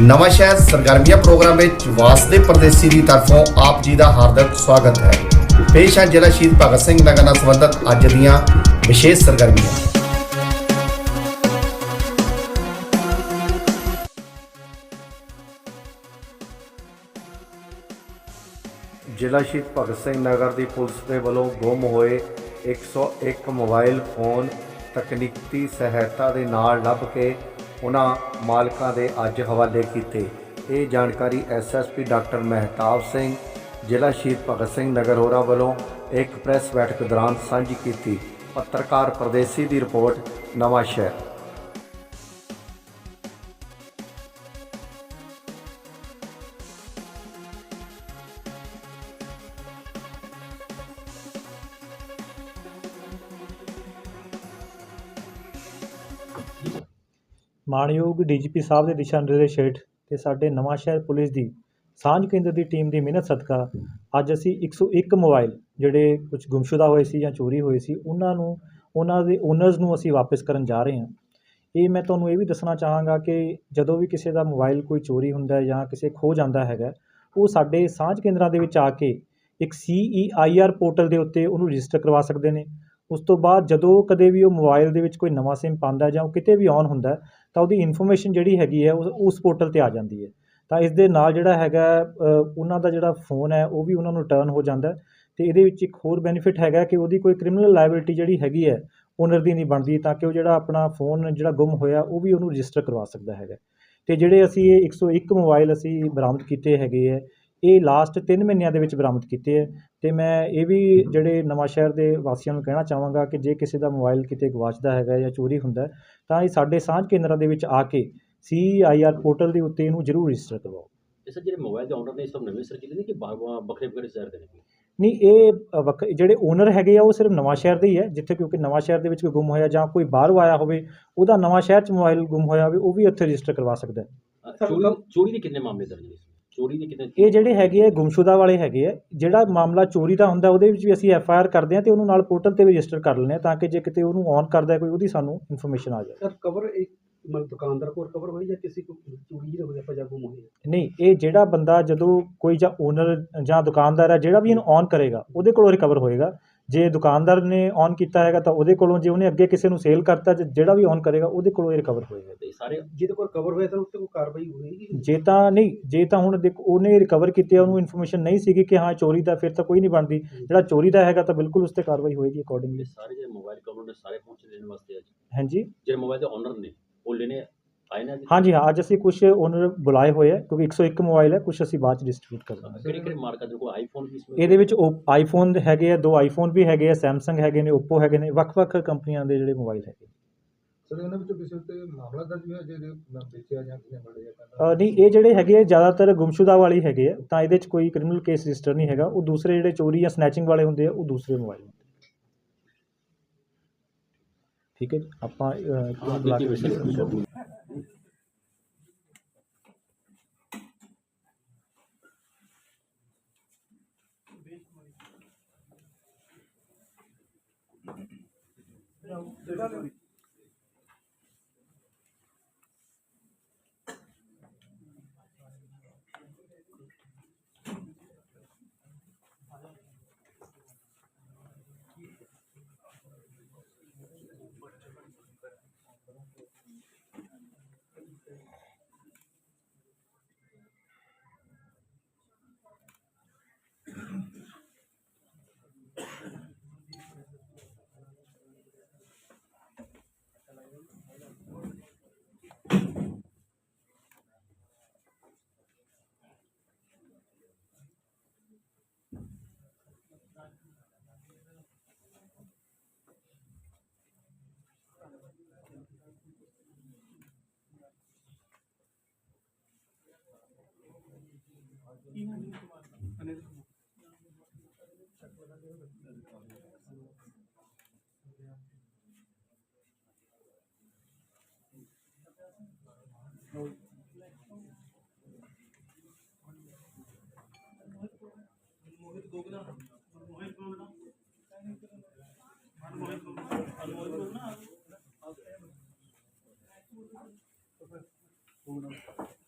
ਨਵਾਂ ਸ਼ਹਿਰ ਸਰਗਰਮੀਆਂ ਪ੍ਰੋਗਰਾਮ ਵਿੱਚ ਵਾਸਦੇ ਪਰਦੇਸੀ ਦੀ ਤਰਫੋਂ ਆਪ ਜੀ ਦਾ ਹਾਰਦਿਕ ਸਵਾਗਤ ਹੈ। ਪੇਸ਼ ਹੈ ਜ਼ਿਲ੍ਹਾ ਸ਼ਹੀਦ ਭਗਤ ਸਿੰਘ ਨਗਰ ਨਾਲ ਸੰਬੰਧਿਤ ਅੱਜ ਦੀਆਂ ਵਿਸ਼ੇਸ਼ ਸਰਗਰਮੀਆਂ। ਜ਼ਿਲ੍ਹਾ ਸ਼ਹੀਦ ਭਗਤ ਸਿੰਘ ਨਗਰ ਦੀ ਪੁਲਿਸ ਦੇ ਵੱਲੋਂ ਗੁੰਮ ਹੋਏ 101 ਮੋਬਾਈਲ ਫੋਨ ਤਕਨੀਕੀ ਸਹਾਇਤਾ ਦੇ ਨਾਲ ਲੱਭ ਕੇ ਉਹਨਾਂ ਮਾਲਕਾਂ ਦੇ ਅੱਜ ਹਵਾਲੇ ਕੀਤੇ। ਇਹ ਜਾਣਕਾਰੀ ਐਸਐਸਪੀ ਡਾਕਟਰ ਮਹਿਤਾਬ ਸਿੰਘ, ਜ਼ਿਲ੍ਹਾ ਸ਼ਹੀਦ ਭਗਤ ਸਿੰਘ ਨਗਰ ਹੋਰਾਂ ਵੱਲੋਂ ਇੱਕ ਪ੍ਰੈਸ ਬੈਠਕ ਦੌਰਾਨ ਸਾਂਝੀ ਕੀਤੀ। ਪੱਤਰਕਾਰ ਪ੍ਰਦੇਸੀ ਦੀ ਰਿਪੋਰਟ ਨਵਾਂ ਸ਼ਹਿਰ ਮਾਣਯੋਗ ਡੀਜੀਪੀ ਸਾਹਿਬ ਦੇ ਦਿਸ਼ਾ ਨਿਰਦੇਸ਼ ਹੇਠ ਤੇ ਸਾਡੇ ਨਵਾਂ ਸ਼ਹਿਰ ਪੁਲਿਸ ਦੀ ਸਾਂਝ ਕੇਂਦਰ ਦੀ ਟੀਮ ਦੀ ਮਿਹਨਤ ਸਦਕਾ ਅੱਜ ਅਸੀਂ 101 ਮੋਬਾਈਲ ਜਿਹੜੇ ਕੁਝ ਗੁੰਮਸ਼ੁਦਾ ਹੋਏ ਸੀ ਜਾਂ ਚੋਰੀ ਹੋਏ ਸੀ, ਉਹਨਾਂ ਨੂੰ, ਉਹਨਾਂ ਦੇ ਓਨਰਸ ਨੂੰ ਅਸੀਂ ਵਾਪਸ ਕਰਨ ਜਾ ਰਹੇ ਹਾਂ। ਇਹ ਮੈਂ ਤੁਹਾਨੂੰ ਇਹ ਵੀ ਦੱਸਣਾ ਚਾਹਾਂਗਾ ਕਿ ਜਦੋਂ ਵੀ ਕਿਸੇ ਦਾ ਮੋਬਾਈਲ ਕੋਈ ਚੋਰੀ ਹੁੰਦਾ ਜਾਂ ਕਿਸੇ ਖੋ ਜਾਂਦਾ ਹੈਗਾ ਉਹ ਸਾਡੇ ਸਾਂਝ ਕੇਂਦਰਾਂ ਦੇ ਵਿੱਚ ਆ ਕੇ ਇੱਕ CEIR ਪੋਰਟਲ ਦੇ ਉੱਤੇ ਉਹਨੂੰ ਰਜਿਸਟਰ ਕਰਵਾ ਸਕਦੇ ਨੇ। ਉਸ ਤੋਂ ਬਾਅਦ ਜਦੋਂ ਕਦੇ ਵੀ ਉਹ ਮੋਬਾਈਲ ਦੇ ਵਿੱਚ ਕੋਈ ਨਵਾਂ ਸਿਮ ਪਾਉਂਦਾ ਜਾਂ ਉਹ ਕਿਤੇ ਵੀ ਔਨ ਹੁੰਦਾ ਤਾਂ ਉਹਦੀ ਇਨਫੋਰਮੇਸ਼ਨ ਜਿਹੜੀ ਹੈਗੀ ਹੈ ਉਸ ਉਸ ਪੋਰਟਲ ਤੇ ਆ ਜਾਂਦੀ ਹੈ। ਤਾਂ ਇਸ ਦੇ ਨਾਲ ਜਿਹੜਾ ਹੈਗਾ ਉਹਨਾਂ ਦਾ ਜਿਹੜਾ ਫੋਨ ਹੈ, ਉਹ ਵੀ ਉਹਨਾਂ ਨੂੰ ਰਿਟਰਨ ਹੋ ਜਾਂਦਾ ਹੈ। ਤੇ ਇਹਦੇ ਵਿੱਚ ਇੱਕ ਹੋਰ ਬੈਨੀਫਿਟ ਹੈਗਾ ਕਿ ਉਹਦੀ ਕੋਈ ਕ੍ਰਿਮੀਨਲ ਲਾਇਬਿਲਟੀ ਜਿਹੜੀ ਹੈਗੀ ਹੈ ਓਨਰ ਦੀ ਨਹੀਂ ਬਣਦੀ, ਤਾਂ ਕਿ ਉਹ ਜਿਹੜਾ ਆਪਣਾ ਫੋਨ ਜਿਹੜਾ ਗੁੰਮ ਹੋਇਆ, ਉਹ ਵੀ ਉਹਨੂੰ ਰਜਿਸਟਰ ਕਰਵਾ ਸਕਦਾ ਹੈਗਾ। ਤੇ ਜਿਹੜੇ ਅਸੀਂ ਇਹ 101 ਮੋਬਾਈਲ ਅਸੀਂ ਬਰਾਮਦ ਕੀਤੇ ਹੈਗੇ ਹੈ ਇਹ ਲਾਸਟ 3 ਮਹੀਨਿਆਂ ਦੇ ਵਿੱਚ ਬਰਾਮਦ ਕੀਤੇ ਹੈ ਤੇ ਮੈਂ ਇਹ ਵੀ ਜਿਹੜੇ ਨਵਾਂ ਸ਼ਹਿਰ ਦੇ ਵਾਸੀਆਂ ਨੂੰ ਕਹਿਣਾ ਚਾਹਾਂਗਾ ਕਿ ਜੇ ਕਿਸੇ ਦਾ ਮੋਬਾਈਲ ਕਿਤੇ ਗਵਾਚਦਾ ਹੈਗਾ ਜਾਂ ਚੋਰੀ ਹੁੰਦਾ ਤਾਂ ਇਹ ਸਾਡੇ ਸਾਂਝ ਕੇਂਦਰਾਂ ਦੇ ਵਿੱਚ ਆ ਕੇ CIR ਪੋਰਟਲ ਦੇ ਉੱਤੇ ਇਹਨੂੰ ਜ਼ਰੂਰ ਰਜਿਸਟਰ ਕਰਵਾਓ। ਤੇ ਸਰ ਜਿਹੜੇ ਮੋਬਾਈਲ ਦੇ ਓਨਰ ਨੇ ਸਭ ਨਵੇਂ ਸਰਜੀਤ ਨੇ ਕਿ ਵੱਖਰੇ ਵੱਖਰੇ ਸ਼ਹਿਰ ਦੇ ਨੇ? ਨਹੀਂ ਇਹ ਜਿਹੜੇ ਓਨਰ ਹੈਗੇ ਆ ਉਹ ਸਿਰਫ ਨਵਾਂ ਸ਼ਹਿਰ ਦੇ ਹੀ ਹੈ ਜਿੱਥੇ ਕਿਉਂਕਿ ਨਵਾਂ ਸ਼ਹਿਰ ਦੇ ਵਿੱਚ ਕੋਈ ਗੁੰਮ ਹੋਇਆ ਜਾਂ ਕੋਈ ਬਾਹਰੋਂ ਆਇਆ ਹੋਵੇ ਉਹਦਾ ਨਵਾਂ ਸ਼ਹਿਰ 'ਚ ਮੋਬਾਈਲ ਗੁੰਮ ਹੋਇਆ ਹੋਵੇ ਉਹ ਵੀ ਉੱਥੇ ਰਜਿਸਟਰ ਕਰਵਾ ਸਕਦਾ ਹੈ। ਚੋਰੀ ਦੇ ਕਿੰਨੇ ਮਾਮਲੇ ਦਰਜ ਨੇ? ਚੋਰੀ ਦੇ ਕਿੰਨੇ ਇਹ ਜਿਹੜੇ ਹੈਗੇ ਆ ਗੁੰਮਸ਼ੁਦਾ ਵਾਲੇ ਹੈਗੇ ਆ। ਜਿਹੜਾ ਮਾਮਲਾ ਚੋਰੀ ਦਾ ਹੁੰਦਾ ਉਹਦੇ ਵਿੱਚ ਵੀ ਅਸੀਂ ਐਫ ਆਈ ਆਰ ਕਰਦੇ ਆ ਤੇ ਉਹਨੂੰ ਨਾਲ ਪੋਰਟਲ ਤੇ ਰਜਿਸਟਰ ਕਰ ਲੈਂਦੇ ਆ ਤਾਂ ਕਿ ਜੇ ਕਿਤੇ ਉਹਨੂੰ ਔਨ ਕਰਦਾ ਕੋਈ ਉਹਦੀ ਸਾਨੂੰ ਇਨਫੋਰਮੇਸ਼ਨ ਆ ਜਾਏ ਸਰ ਕਵਰ ਇੱਕ ਮਤਲਬ ਦੁਕਾਨਦਾਰ ਕੋਲ ਕਵਰ ਹੋਈ ਜਾਂ ਕਿਸੇ ਕੋ ਚੋਰੀ ਜਿਹੀ ਹੋ ਗਿਆ ਜਾਂ ਗੁੰਮ ਹੋਈ ਹੈ ਨਹੀਂ ਇਹ ਜਿਹੜਾ ਬੰਦਾ ਜਦੋਂ ਕੋਈ ਜਾਂ ਓਨਰ ਜਾਂ ਦੁਕਾਨਦਾਰ ਹੈ ਜਿਹੜਾ ਵੀ ਇਹਨੂੰ ਔਨ ਕਰੇਗਾ ਉਹਦੇ ਕੋਲੋਂ ਰਿਕਵਰ ਹੋਏਗਾ। ਜੇ ਦੁਕਾਨਦਾਰ ਨੇ ਔਨ ਕੀਤਾ ਹੈਗਾ ਤਾਂ ਉਹਦੇ ਕੋਲੋਂ ਜੇ ਉਹਨੇ ਅੱਗੇ ਕਿਸੇ ਨੂੰ ਸੇਲ ਕਰਤਾ ਜੇ ਜਿਹੜਾ ਵੀ ਔਨ ਕਰੇਗਾ ਉਹਦੇ ਕੋਲੋਂ ਇਹ ਰਿਕਵਰ ਹੋਏਗਾ। ਤੇ ਸਾਰੇ ਜਿਹਦੇ ਕੋਲ ਕਵਰ ਹੋਇਆ ਤੇ ਕੋਈ ਕਾਰਵਾਈ ਹੋਏਗੀ? ਜੇ ਤਾਂ ਨਹੀਂ ਜੇ ਤਾਂ ਹੁਣ ਦੇਖੋ ਉਹਨੇ ਰਿਕਵਰ ਕੀਤੇ ਉਹਨੂੰ ਇਨਫੋਰਮੇਸ਼ਨ ਨਹੀਂ ਸੀਗੀ ਕਿ ਹਾਂ ਚੋਰੀ ਦਾ ਫਿਰ ਤਾਂ ਕੋਈ ਨਹੀਂ ਬਣਦੀ। ਜਿਹੜਾ ਚੋਰੀ ਦਾ ਹੈਗਾ ਤਾਂ ਬਿਲਕੁਲ ਉਸ ਤੇ ਕਾਰਵਾਈ ਹੋਏਗੀ ਅਕੋਰਡਿੰਗਲੀ ਸਾਰੇ ਜਿਹੜੇ ਮੋਬਾਈਲ ਕਵਰ ਨੇ ਸਾਰੇ ਪਹੁੰਚ ਲੈਣ ਵਾਸਤੇ ਅੱਜ ਹਾਂਜੀ। ਜਿਹੜੇ ਮੋਬਾਈਲ ਦੇ ਓਨਰ ਨੇ ਉਹ ਲੈਣੇ ਹਾਂਜੀ ਹਾਂ ਅੱਜ ਅਸੀਂ ਕੁਝ ਓਨਰ ਬੁਲਾਏ ਹੋਏ ਆ ਕਿਉਂਕਿ 101 ਮੋਬਾਈਲ ਹੈ ਕੁਝ ਅਸੀਂ ਬਾਅਦ ਚ ਡਿਸਟ੍ਰੀਬਿਊਟ ਕਰ ਦਾਂਗੇ। ਕਿਹੜੇ ਕਿਹੜੇ ਮਾਰਕਾ ਦੇ ਕੋਲ ਆਈਫੋਨ ਵੀ ਇਸਮੇ ਇਹਦੇ ਵਿੱਚ ਆਈਫੋਨ ਹੈਗੇ ਆ ਦੋ ਆਈਫੋਨ ਵੀ ਹੈਗੇ ਆ ਸੈਮਸੰਗ ਹੈਗੇ ਨੇ ਓਪੋ ਹੈਗੇ ਨੇ ਵੱਖ-ਵੱਖ ਕੰਪਨੀਆਂ ਦੇ ਜਿਹੜੇ ਮੋਬਾਈਲ ਹੈਗੇ ਸਰ ਇਹਨਾਂ ਵਿੱਚੋਂ ਕਿਸੇ ਉੱਤੇ ਮਾਮਲਾ ਦਰਜ ਹੋਇਆ ਜਿਹਦੇ ਨਾਲ ਵੇਚਿਆ ਜਾਂ ਕਿਸੇ ਮੜੇ ਜਾਂ ਕਹਿੰਦਾ ਅ, ਨਹੀਂ ਇਹ ਜਿਹੜੇ ਹੈਗੇ ਆ ਜ਼ਿਆਦਾਤਰ ਗੁੰਮਸ਼ੁਦਾ ਵਾਲੇ ਹੈਗੇ ਆ ਤਾਂ ਇਹਦੇ 'ਚ ਕੋਈ ਕ੍ਰਿਮੀਨਲ ਕੇਸ ਰਜਿਸਟਰ ਨਹੀਂ ਹੈਗਾ। ਉਹ ਦੂਸਰੇ ਜਿਹੜੇ ਚੋਰੀ ਜਾਂ ਸਨੈਚਿੰਗ ਵਾਲੇ ਹੁੰਦੇ ਆ ਉਹ ਦੂਸਰੇ ਮੋਬਾਈਲ ਹੁੰਦੇ ਠੀਕ ਹੈ Não, मोहित गोगना मोहित गोगना मोहित गोगना मोहित गोगना गोगना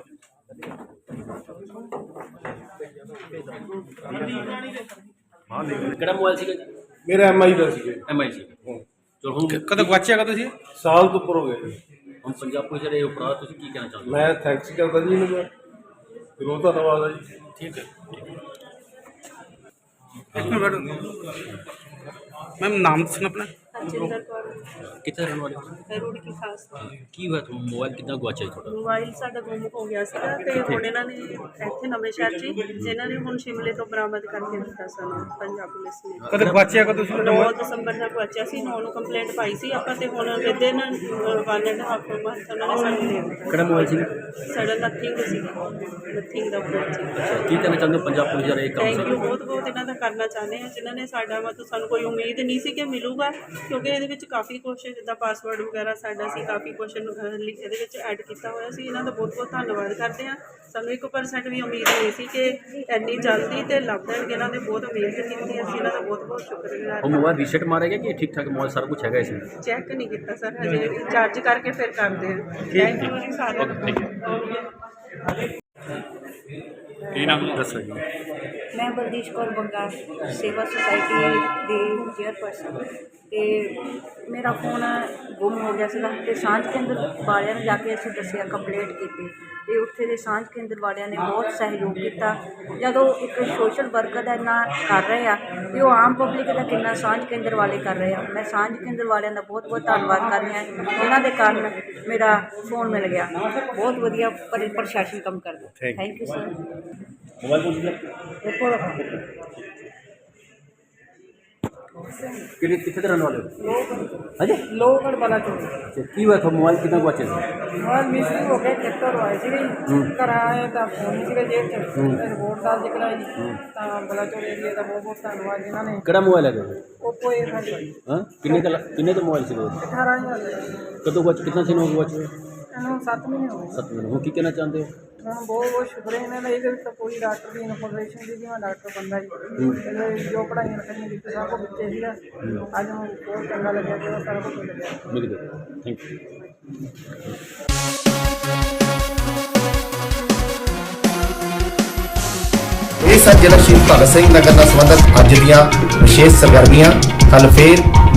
ਕਿਹੜਾ ਮੋਬਾਈਲ ਸੀਗਾ ਜੀ? ਮੇਰਾ ਐਮਆਈ ਦਾ ਸੀ ਐਮਆਈ ਸੀ। ਚਲੋ ਹੁਣ ਕਦੋਂ ਗਵਾਚਿਆ ਕਦੋਂ ਸੀ? ਸਾਲ ਤੋਂ ਉੱਪਰ ਹੋ ਗਿਆ ਜੀ। ਹੁਣ ਪੰਜਾਬ ਪੁਲਿਸ ਜਿਹੜੇ ਉਪਰਾਧ ਤੁਸੀਂ ਕੀ ਕਹਿਣਾ ਚਾਹੁੰਦੇ ਹੋ ਮੈਂ ਥੈਂਕਸ ਕਰਦਾ ਜੀ ਇਹਨਾਂ ਦਾ। ਬਹੁਤ ਧੰਨਵਾਦ ਹੈ ਜੀ। ਠੀਕ ਹੈ ਮੈਮ ਨਾਮ ਦੱਸਣਾ ਆਪਣਾ। ਹਰਜਿੰਦਰ ਕੌਰ। ਕਿੱਥੇ ਰਹਿਣ ਵਾਲੇ ਹੋ? ਰੋਡ ਕੀ ਖਾਸ। ਕੀ ਹੋਇਆ ਤੁਹਾਨੂੰ ਮੋਬਾਈਲ ਕਿੱਦਾਂ ਗਵਾਚਿਆ ਜੀ ਤੁਹਾਡਾ? ਮੋਬਾਈਲ ਸਾਡਾ ਗੁੰਮ ਹੋ ਗਿਆ ਸੀਗਾ ਤੇ ਹੁਣ ਇਹਨਾਂ ਨੇ ਇੱਥੇ ਨਵੇਂ ਸ਼ਹਿਰ 'ਚ ਹੀ ਇਹਨਾਂ ਨੇ ਹੁਣ ਸ਼ਿਮਲੇ ਤੋਂ ਬਰਾਮਦ ਕਰਕੇ ਦਿੱਤਾ ਸਾਨੂੰ ਪੰਜਾਬ ਪੁਲਿਸ ਨੇ। ਕਦੋਂ ਗਵਾਚਿਆ ਕਦੋਂ ਸੀ 9 ਦਸੰਬਰ ਦਾ ਬਚਿਆ ਸੀ ਨੌ ਨੂੰ ਕੰਪਲੇਂਟ ਪਾਈ ਸੀ ਆਪਾਂ ਤੇ ਹੁਣ within one and half month ਉਹਨਾਂ ਨੇ ਸਾਨੂੰ ਦੇ ਦਿੱਤਾ। ਕਿਹੜਾ ਮੋਬਾਈਲ ਸੀ ਸਾਡਾ ਨਥਿੰਗ ਸੀ ਨਥਿੰਗ ਦਾ ਫੋਨ ਸੀ। ਕੀ ਕਹਿਣਾ ਚਾਹੁੰਦੇ ਹੋ ਪੰਜਾਬ ਪੁਲਿਸ ਜਿਹੜੇ ਇਹ ਕੰਮ ਥੈਂਕ ਯੂ ਬਹੁਤ ਬਹੁਤ ਇਹਨਾਂ ਦਾ ਕਰਨਾ ਚਾਹੁੰਦੇ ਹਾਂ ਜਿਨ੍ਹਾਂ ਨੇ ਸਾਡਾ ਮਤਲਬ ਸਾਨੂੰ ਕੋਈ ਉਮੀਦ ਨਹੀਂ ਸੀ ਕਿ ਮਿਲੂਗਾ ਕਿਉਂਕਿ ਇਹਦੇ ਵਿੱਚ ਕਾਫੀ ਕੁਛ ਜਿੱਦਾਂ ਪਾਸਵਰਡ ਵਗੈਰਾ ਸਾਡਾ ਸੀ ਕਾਫੀ ਕੁਛ ਇਹਦੇ ਵਿੱਚ ਐਡ ਕੀਤਾ ਹੋਇਆ ਸੀ। ਇਹਨਾਂ ਦਾ ਬਹੁਤ ਬਹੁਤ ਧੰਨਵਾਦ ਕਰਦੇ ਹਾਂ। ਸਾਨੂੰ 1% ਵੀ ਉਮੀਦ ਨਹੀਂ ਸੀ ਕਿ ਇੰਨੀ ਜਲਦੀ ਤੇ ਲੱਭ ਦੇਣਗੇ ਇਹਨਾਂ ਨੇ ਬਹੁਤ ਉਮੀਦ ਕੀਤੀ ਅਸੀਂ ਇਹਨਾਂ ਦਾ ਬਹੁਤ ਬਹੁਤ ਸ਼ੁਕਰਗੁਜ਼ਾਰ ਉਹ ਮੋਬਾਈਲ ਰੀਸੈਟ ਮਾਰਿਆ ਗਿਆ ਕਿ ਠੀਕ ਠਾਕ ਮੋਬਾਈਲ ਸਾਰਾ ਕੁਝ ਹੈਗਾ ਇਸ ਵਿੱਚ? ਚੈੱਕ ਨਹੀਂ ਕੀਤਾ ਸਰ ਹਜੇ ਚਾਰਜ ਕਰਕੇ ਫਿਰ ਕਰਦੇ ਹਾਂ। ਥੈਂਕ ਯੂ ਜੀ ਸਾਰਿਆਂ ਨੂੰ। ਕੀ ਨਾਮ ਦੱਸੋ ਜੀ। ਮੈਂ ਬਲਦੀਸ਼ ਕੌਰ ਬੰਗਾ ਸੇਵਾ ਸੁਸਾਇਟੀ ਦੀ ਚੇਅਰਪਰਸਨ ਤੇ ਮੇਰਾ ਫੋਨ ਗੁੰਮ ਹੋ ਗਿਆ ਸੀਗਾ ਤੇ ਸਾਂਝ ਕੇਂਦਰ ਵਾਲਿਆਂ ਨੇ ਜਾ ਕੇ ਅਸੀਂ ਦੱਸਿਆ ਕੰਪਲੇਂਟ ਕੀਤੀ ਤੇ ਉੱਥੇ ਦੇ ਸਾਂਝ ਕੇਂਦਰ ਵਾਲਿਆਂ ਨੇ ਬਹੁਤ ਸਹਿਯੋਗ ਕੀਤਾ। ਜਦੋਂ ਇੱਕ ਸੋਸ਼ਲ ਵਰਕਰ ਦਾ ਇੰਨਾ ਕਰ ਰਹੇ ਆ ਤੇ ਉਹ ਆਮ ਪਬਲਿਕ ਦਾ ਕਿੰਨਾ ਸਾਂਝ ਕੇਂਦਰ ਵਾਲੇ ਕਰ ਰਹੇ ਆ। ਮੈਂ ਸਾਂਝ ਕੇਂਦਰ ਵਾਲਿਆਂ ਦਾ ਬਹੁਤ ਬਹੁਤ ਧੰਨਵਾਦ ਕਰਦੀ ਹਾਂ। ਇਹਨਾਂ ਦੇ ਕਾਰਨ ਮੇਰਾ ਫੋਨ ਮਿਲ ਗਿਆ। ਬਹੁਤ ਵਧੀਆ ਪਰ ਪ੍ਰਸ਼ਾਸਨ ਕੰਮ ਕਰਦਾ। Thank you sir mobile police ਦਾ ਕਿਹੜੇ ਕਿੱਥੇ ਦੇ ਰਹਿਣ ਵਾਲੇ ਹੋ ਹਾਂਜੀ ਲੋਗੜ ਵਾਲਾ ਚੋਂ ਤੇ ਕੀ ਹੋਇਆ ਤੁਹਾਨੂੰ ਮੋਬਾਈਲ ਕਿੱਦਾਂ ਗਵਾਚਿਆ ਸੀ और मिस्त्री हो गए चक्कर होए ਸੀ ਕਰਾਏ ਤਾਂ ਫੋਨ ਸੀਗਾ ਜੇਬ ਚ ਰਿਪੋਰਟ ਦਰਜ ਕਰਾਈ ਤਾਂ ਬਲਾਚੌਰ ਏਰੀਆ ਦਾ ਬਹੁਤ ਬਹੁਤ ਧੰਨਵਾਦ ਜਿਨ੍ਹਾਂ ਨੇ ਕਿਹੜਾ ਮੋਬਾਈਲ ਹੈਗਾ ਇਹ? ਓਪੋ ਏ ਫਾਈਵ ਹਾਂ ਕਿੰਨੇ ਦਾ ਕਿੰਨੇ ਦਾ ਮੋਬਾਈਲ ਸੀ ਉਹ 18000 ਕਦੋਂ ਗਵਾਚ ਕਿੰਨਾ ਸੀ ਨੋ ਗਵਾਚਿਆ ਇਹਨੂੰ 7 ਮਹੀਨੇ ਹੋ ਗਏ। ਸੱਤ ਮਿੰਟ ਹੁਣ ਕੀ ਕਹਿਣਾ ਚਾਹੁੰਦੇ ਹੋ? ਹੁਣ ਬਹੁਤ ਬਹੁਤ ਸ਼ੁਕਰ ਹੈ ਇਹਨਾਂ ਦਾ ਇਹਦੇ ਵਿੱਚ ਤਾਂ ਕੋਈ ਡਾਕਟਰ ਦੀ ਇਨਫੋਰਮੇਸ਼ਨ ਦੀ ਮੈਂ ਡਾਕਟਰ ਬੰਦਾ ਜੀ ਇਹਦੇ ਜੋ ਪੜ੍ਹਾਈਆਂ ਲਿਖਾਈਆਂ ਕੀਤੀ ਸਭ ਕੁਝ ਵਿੱਚੇ ਸੀਗਾ ਅੱਜ ਨੂੰ ਬਹੁਤ ਚੰਗਾ ਲੱਗਿਆ ਕਿ ਉਹ ਸਾਰਾ ਕੁਝ ਲੱਗਿਆ ਮਿਲ ਗਏ ਥੈਂਕ ਯੂ ਇਹ ਸਨ ਜ਼ਿਲ੍ਹਾ ਸ਼ਹੀਦ ਭਗਤ ਸਿੰਘ ਨਗਰ ਨਾਲ ਸੰਬੰਧਿਤ ਅੱਜ ਦੀਆਂ ਵਿਸ਼ੇਸ਼ ਸਰਗਰਮੀਆਂ ਕੱਲ ਫੇਰ